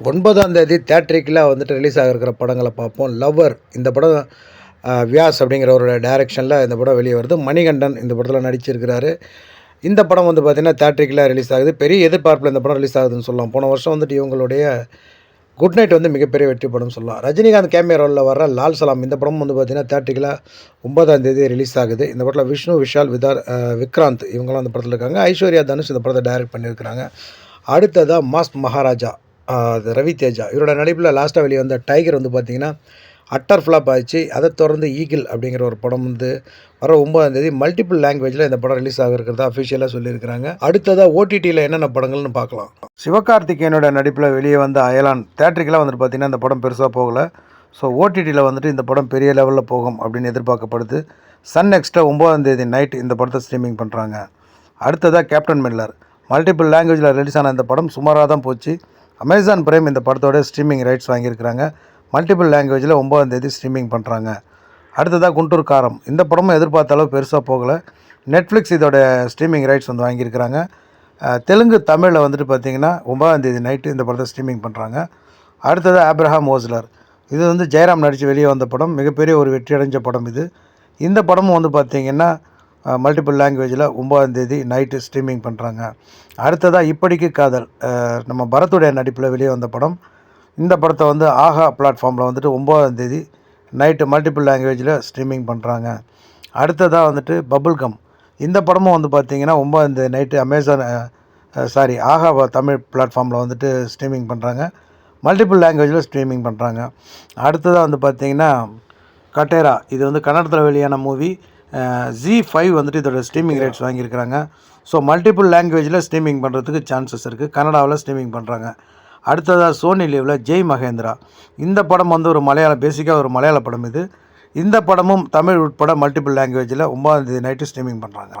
ஒன்பதாம் தேதி தேட்ரிக்கில் வந்துட்டு ரிலீஸ் ஆகிருக்கிற படங்களை பார்ப்போம். லவ்வர் இந்த படம் வியாஸ் வியாஸ் ஒரு டைரக்ஷனில் இந்த படம் வெளியே வருது. மணிகண்டன் இந்த படத்தில் நடிச்சிருக்கிறாரு. இந்த படம் வந்து பார்த்திங்கன்னா தேட்ரிக்கில் ரிலீஸ் ஆகுது. பெரிய எதிர்பார்ப்பில் இந்த படம் ரிலீஸ் ஆகுதுன்னு சொல்லலாம். போன வருஷம் வந்துட்டு இவங்களுடைய குட் நைட் வந்து மிகப்பெரிய வெற்றி படம் சொல்லலாம். ரஜினிகாந்த் கேமியா ரோலில் வர லால் சலாம் இந்த படம் வந்து பார்த்திங்கன்னா தேட்ரிக்கில் ஒன்பதாம் தேதி ரிலீஸ் ஆகுது. இந்த படத்தில் விஷ்ணு விஷால் விதார் விக்ராந்த் இவங்களாம் அந்த படத்தில் இருக்காங்க. ஐஸ்வர்யா தனுஷ் இந்த படத்தை டைரக்ட் பண்ணியிருக்கிறாங்க. அடுத்ததாக மாஸ் மகாராஜா. ரவி தேஜா. இவரோட நடிப்பில் லாஸ்ட்டாக வெளியே வந்த டைகர் வந்து பார்த்திங்கன்னா அட்டர் ஃப்ளாப் ஆச்சு அதை தொடர்ந்து ஈகிள் அப்படிங்கிற ஒரு படம் வந்து வர ஒம்பதாந்தேதி மல்டிபிள் லாங்குவேஜில் இந்த படம் ரிலீஸ் ஆக இருக்கிறதா அஃபிஷியலாக சொல்லியிருக்கிறாங்க. அடுத்ததாக ஓடிடியில் என்னென்ன படங்கள்னு பார்க்கலாம். சிவகார்த்திகேயனோட நடிப்பில் வெளியே வந்த அயலான் தேட்டருக்கெல்லாம் வந்துட்டு பார்த்திங்கன்னா இந்த படம் பெருசாக போகலை. ஸோ ஓடிடியில் வந்துட்டு இந்த படம் பெரிய லெவலில் போகும் அப்படின்னு எதிர்பார்க்கப்படுது. சன் நெக்ஸ்ட்டில் ஒம்பதாந்தேதி நைட் இந்த படத்தை ஸ்ட்ரீமிங் பண்ணுறாங்க அடுத்ததாக கேப்டன் மில்லர் மல்டிபிள் லாங்குவேஜில் ரிலீஸ் ஆன இந்த படம் சுமாராக தான் போச்சு. அமேசான் பிரைம் இந்த படத்தோட ஸ்ட்ரீமிங் ரைட்ஸ் வாங்கியிருக்கிறாங்க. மல்டிபிள் லாங்குவேஜில் ஒம்பதாம் தேதி ஸ்ட்ரீமிங் பண்ணுறாங்க அடுத்ததாக குண்டூர் காரம். இந்த படமும் எதிர்பார்த்த அளவு பெருசாக போகலை. நெட்ஃப்ளிக்ஸ் இதோட ஸ்ட்ரீமிங் ரைட்ஸ் வந்து வாங்கியிருக்கிறாங்க. தெலுங்கு தமிழில் வந்துட்டு பார்த்தீங்கன்னா ஒன்பதாம் தேதி நைட்டு இந்த படத்தை ஸ்ட்ரீமிங் பண்ணுறாங்க அடுத்தது ஆப்ரஹாம் ஓஸ்லர் இது வந்து ஜெயராம் நடித்து வெளியே வந்த படம். மிகப்பெரிய ஒரு வெற்றி அடைஞ்ச படம் இது. இந்த படமும் வந்து பார்த்திங்கன்னா மல்டிபிள் லாங்குவேஜில் ஒம்பதாந்தேதி நைட்டு ஸ்ட்ரீமிங் பண்ணுறாங்க அடுத்ததாக இப்படிக்கு காதல். நம்ம பரத்துடைய நடிப்பில் வெளியே வந்த படம். இந்த படத்தை வந்து ஆஹா பிளாட்ஃபார்மில் வந்துட்டு ஒம்பதாந்தேதி நைட்டு மல்டிபிள் லாங்குவேஜில் ஸ்ட்ரீமிங் பண்ணுறாங்க அடுத்ததாக வந்துட்டு பபுள் கம் இந்த படமும் வந்து பார்த்தீங்கன்னா ஒம்பதாந்தேதி night Amazon sorry Aha Tamil பிளாட்ஃபார்மில் வந்துட்டு ஸ்ட்ரீமிங் பண்ணுறாங்க மல்டிபிள் லாங்குவேஜில் ஸ்ட்ரீமிங் பண்ணுறாங்க அடுத்ததாக வந்து பார்த்தீங்கன்னா கட்டேரா. இது வந்து கன்னடத்தில் வெளியான மூவி ஜி ஃபைவ் வந்துட்டு இதோட ஸ்ட்ரீமிங் ரைட்ஸ் வாங்கியிருக்கிறாங்க. ஸோ மல்டிபிள் லாங்குவேஜில் ஸ்ட்ரீமிங் பண்ணுறதுக்கு சான்சஸ் இருக்குது கன்னடாவில் ஸ்ட்ரீமிங் பண்ணுறாங்க அடுத்ததாக சோனி லீவில் ஜெய் மகேந்திரா இந்த படம் வந்து ஒரு மலையாள பேசிக்காக ஒரு மலையாள படம் இது. இந்த படமும் தமிழ் உட்பட மல்டிபிள் லாங்குவேஜில் ஒன்பதாம் தேதி நைட்டு ஸ்ட்ரீமிங் பண்ணுறாங்க